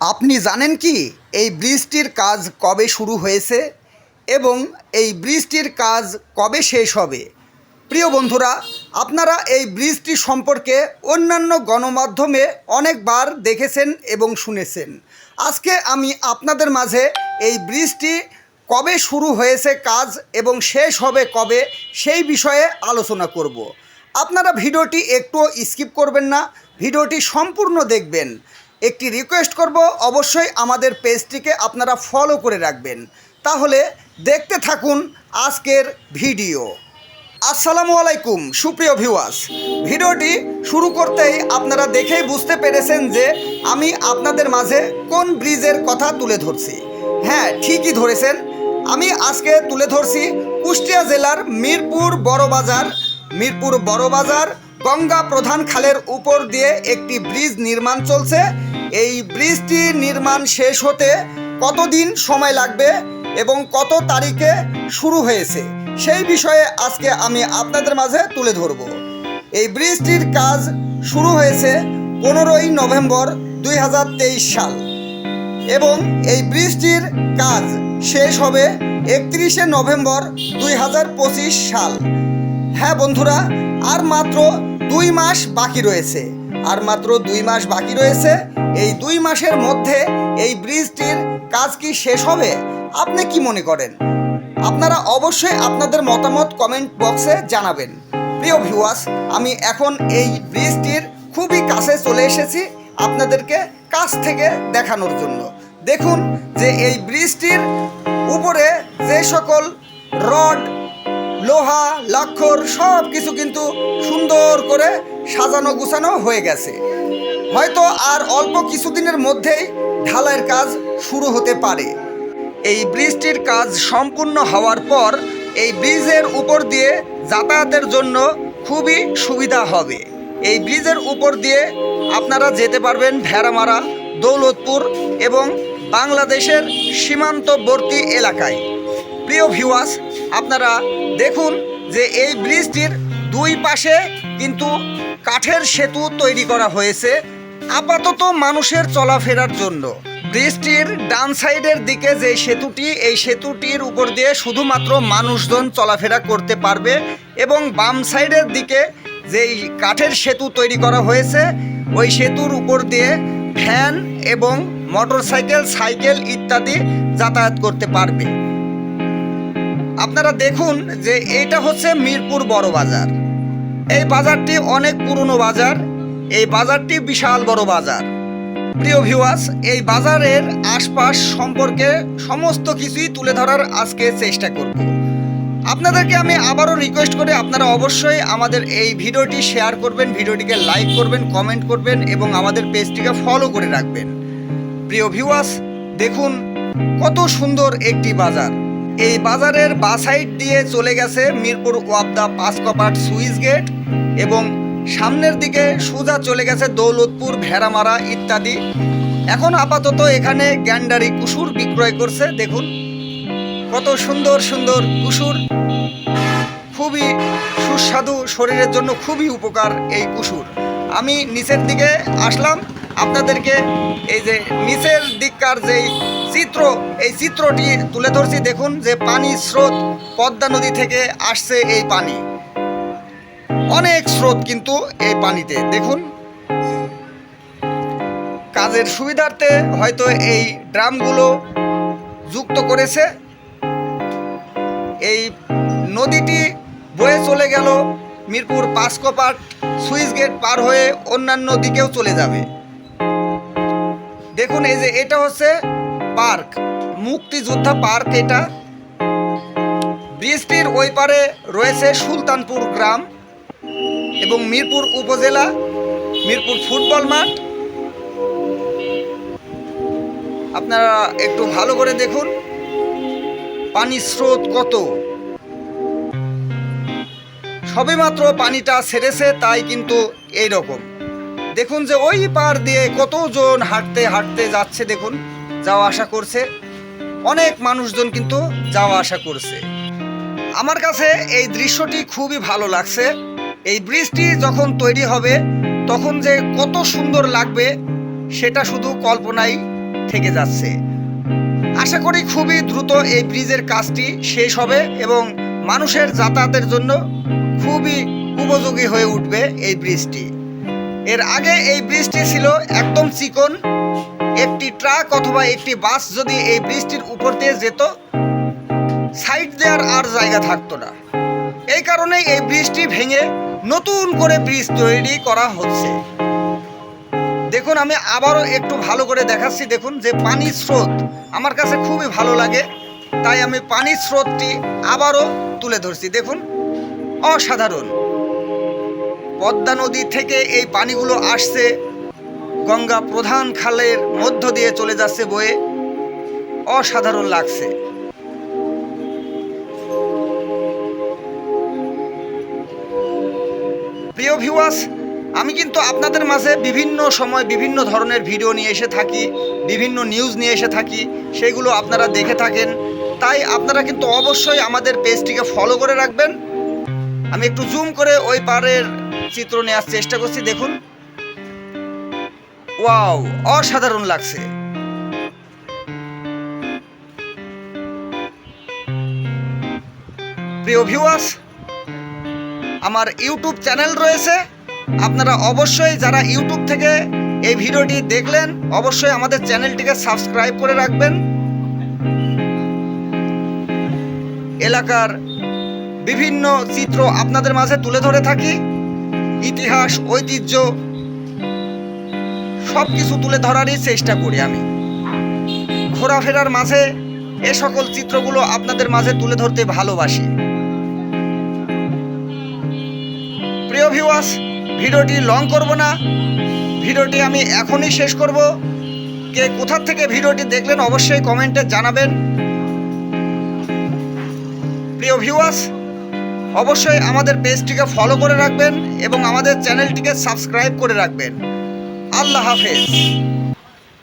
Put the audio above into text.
আপনি জানেন কি, এই ব্রিজটির কাজ কবে শুরু হয়েছে এবং এই ব্রিজটির কাজ কবে শেষ হবে? প্রিয় বন্ধুরা, আপনারা এই ব্রিজটি সম্পর্কে অন্যান্য গণমাধ্যমে অনেকবার দেখেছেন এবং শুনেছেন। আজকে আমি আপনাদের মাঝে এই ব্রিজটি কবে শুরু হয়েছে কাজ এবং শেষ হবে কবে সেই বিষয়ে আলোচনা করব। আপনারা ভিডিওটি একটু স্কিপ করবেন না, ভিডিওটি সম্পূর্ণ দেখবেন। একটি রিকোয়েস্ট করব, অবশ্যই আমাদের পেজটিকে আপনারা ফলো করে রাখবেন। তাহলে দেখতে থাকুন আজকের ভিডিও আসসালামু আলাইকুম, সুপ্রিয় ভিউয়ার্স ভিডিওটি শুরু করতেই আপনারা দেখেই বুঝতে পেরেছেন যে আমি আপনাদের মাঝে কোন ব্রিজের কথা তুলে ধরছি। হ্যাঁ ঠিকই ধরেছেন। আমি আজকে তুলে ধরছি কুষ্টিয়া জেলার মিরপুর বড়বাজার মিরপুর বড়বাজার গঙ্গা প্রধান খালের উপর দিয়ে একটি ব্রিজ নির্মাণ চলছে। এই ব্রিজটি নির্মাণ শেষ হতে কতদিন সময় লাগবে এবং কত তারিখে শুরু হয়েছে? সেই বিষয়ে আজকে আমি আপনাদের মাঝে তুলে ধরব। এই ব্রিজটির কাজ শুরু হয়েছে পনেরোই নভেম্বর দুই হাজার তেইশ সাল এবং এই ব্রিজটির কাজ শেষ হবে একত্রিশে নভেম্বর দুই হাজার পঁচিশ সাল। হ্যাঁ বন্ধুরা, আর মাত্র দুই মাস বাকি রয়েছে। আর মাত্র দুই মাস বাকি রয়েছে, এই দুই মাসের মধ্যে এই ব্রিজটির কাজ কি শেষ হবে? আপনি কি মনে করেন? আপনারা অবশ্যই আপনাদের মতামত কমেন্ট বক্সে জানাবেন। প্রিয় ভিউয়ার্স আমি এখন এই ব্রিজটির খুবই কাছে চলে এসেছি আপনাদেরকে কাছ থেকে দেখানোর জন্য। দেখুন যে এই ব্রিজটির উপরে যে সকল রড, লোহা, লাক্ষর সব কিছু কিন্তু সুন্দর করে সাজানো গুছানো হয়ে গেছে। হয়তো আর অল্প কিছুদিনের মধ্যেই ঢালাইয়ের কাজ শুরু হতে পারে। এই ব্রিজটির কাজ সম্পূর্ণ হওয়ার পর এই ব্রিজের উপর দিয়ে যাতায়াতের জন্য খুবই সুবিধা হবে। এই ব্রিজের উপর দিয়ে আপনারা যেতে পারবেন ভেড়ামারা, দৌলতপুর এবং বাংলাদেশের সীমান্তবর্তী এলাকায়। প্রিয় ভিউয়ার্স, আপনারা দেখুন যে এই ব্রিজটির দুই পাশে কিন্তু কাঠের সেতু তৈরি করা হয়েছে আপাতত মানুষের চলাফেরার জন্য। ব্রিজটির ডান সাইডের দিকে যে সেতুটি, এই সেতুটির উপর দিয়ে শুধুমাত্র মানুষজন চলাফেরা করতে পারবে এবং বাম সাইডের দিকে যেই কাঠের সেতু তৈরি করা হয়েছে, ওই সেতুর উপর দিয়ে ভ্যান এবং মোটরসাইকেল, সাইকেল ইত্যাদি যাতায়াত করতে পারবে। আপনারা দেখুন যে এটা হচ্ছে মিরপুর বড় বাজার এই বাজারটি অনেক পুরনো বাজার। এই বাজারটি বিশাল বড় বাজার। প্রিয় ভিউয়ার্স এই বাজারের আশপাশ সম্পর্কে সমস্ত কিছুই তুলে ধরার আজকে চেষ্টা করব। আপনাদেরকে আমি আবারও রিকোয়েস্ট করে, আপনারা অবশ্যই আমাদের এই ভিডিওটি শেয়ার করবেন, ভিডিওটিকে লাইক করবেন কমেন্ট করবেন এবং আমাদের পেজটিকে ফলো করে রাখবেন। প্রিয় ভিউয়ার্স দেখুন কত সুন্দর একটি বাজার। এই বাজারের বা সাইড দিয়ে চলে গেছে মিরপুর ওয়াবদা পাঁচকপাট সুইচ গেট এবং সামনের দিকে সোজা চলে গেছে দৌলতপুর, ভেড়ামারা ইত্যাদি। এখন আপাতত এখানে গ্যান্ডারি কুসুর বিক্রয় করছে, দেখুন। কত সুন্দর সুন্দর কুসুর। খুবই সুস্বাদু, শরীরের জন্য খুবই উপকার এই কুসুর। আমি নিচের দিকে আসলাম আপনাদেরকে এই যে নিচের দিককার যেই চিত্র, এই চিত্রটি তুলে ধরছি, দেখুন যে পানি স্রোত পদ্মা নদী থেকে আসছে এই পানি। অনেক স্রোত কিন্তু এই পানিতে, দেখুন। কাজের সুবিধার্থে হয়তো এই ড্রামগুলো যুক্ত করেছে। এই নদীটি বয়ে চলে গেল মিরপুর পাঁচকপাট সুইচ গেট পার হয়ে অন্যান্য দিকেও চলে যাবে। দেখুন, এই যে এটা হচ্ছে পার্ক। মুক্তিযোদ্ধা পার্ক এটা। ব্রিজটির ওই পারে রয়েছে সুলতানপুর গ্রাম এবং মিরপুর উপজেলা, মিরপুর ফুটবল মাঠ। আপনারা একটু ভালো করে দেখুন পানির স্রোত কত। সবেমাত্র পানিটা ছেড়েছে, তাই কিন্তু এই রকম দেখুন যে ওই পার দিয়ে কতজন হাঁটতে হাঁটতে যাচ্ছে দেখুন, যাওয়া আসা করছে। অনেক মানুষজন কিন্তু যাওয়া আসা করছে। আমার কাছে এই দৃশ্যটি খুবই ভালো লাগছে। এই ব্রিজটি যখন তৈরি হবে, তখন যে কত সুন্দর লাগবে, সেটা শুধু কল্পনাই থেকে যাচ্ছে। আশা করি খুবই দ্রুত এই ব্রিজের কাজটি শেষ হবে এবং মানুষের যাতায়াতের জন্য খুবই উপযোগী হয়ে উঠবে এই ব্রিজটি। এর আগে এই ব্রিজটি ছিল একদম চিকন, একটি ট্রাক অথবা একটি বাস যদি এই ব্রিজটির উপর দিয়ে যেত, সাইড দেওয়ার আর জায়গা থাকতো না। এই কারণেই এই ব্রিজটি ভেঙে নতুন করে ব্রিজ তৈরি করা হচ্ছে। দেখুন, আমি আবারও একটু ভালো করে দেখাচ্ছি। দেখুন যে পানির স্রোত আমার কাছে খুবই ভালো লাগে, তাই আমি পানির স্রোতটি আবারও তুলে ধরছি। দেখুন, অসাধারণ। পদ্মা নদী থেকে এই পানিগুলো আসছে। গঙ্গা প্রধান খালের মধ্য দিয়ে চলে যাচ্ছে বয়ে। অসাধারণ লাগছে। প্রিয় ভিউয়ার্স আমি কিন্তু আপনাদের মাঝে বিভিন্ন সময় বিভিন্ন ধরনের ভিডিও নিয়ে এসে থাকি, বিভিন্ন নিউজ নিয়ে এসে থাকি, সেগুলো আপনারা দেখে থাকেন। তাই আপনারা কিন্তু অবশ্যই আমাদের পেজটিকে ফলো করে রাখবেন। আমি একটু জুম করে ওই পারের চিত্র নেওয়ার চেষ্টা করছি, দেখুন। ওয়াও, অসাধারণ লাগছে। প্রিয় ভিউয়ার্স আমার ইউটিউব চ্যানেল রয়েছে। আপনারা অবশ্যই যারা ইউটিউব থেকে এই ভিডিওটি দেখলেন, অবশ্যই আমাদের চ্যানেলটিকে সাবস্ক্রাইব করে রাখবেন। এলাকার বিভিন্ন চিত্র আপনাদের মাঝে তুলে ধরে থাকি। ইতিহাস, ঐতিহ্য সব কিছু তুলে ধরারই চেষ্টা করি আমি। ঘোরাফেরার মাঝে এ সকল চিত্রগুলো আপনাদের মাঝে তুলে ধরতে ভালোবাসি। প্রিয় ভিউয়ার্স ভিডিওটি লং করব না। ভিডিওটি আমি এখনই শেষ করব। কে কোথা থেকে ভিডিওটি দেখলেন অবশ্যই কমেন্টে জানাবেন। প্রিয় ভিউয়ার্স অবশ্যই আমাদের পেজটিকে ফলো করে রাখবেন এবং আমাদের চ্যানেলটিকে সাবস্ক্রাইব করে রাখবেন। আল্লাহ হাফেজ।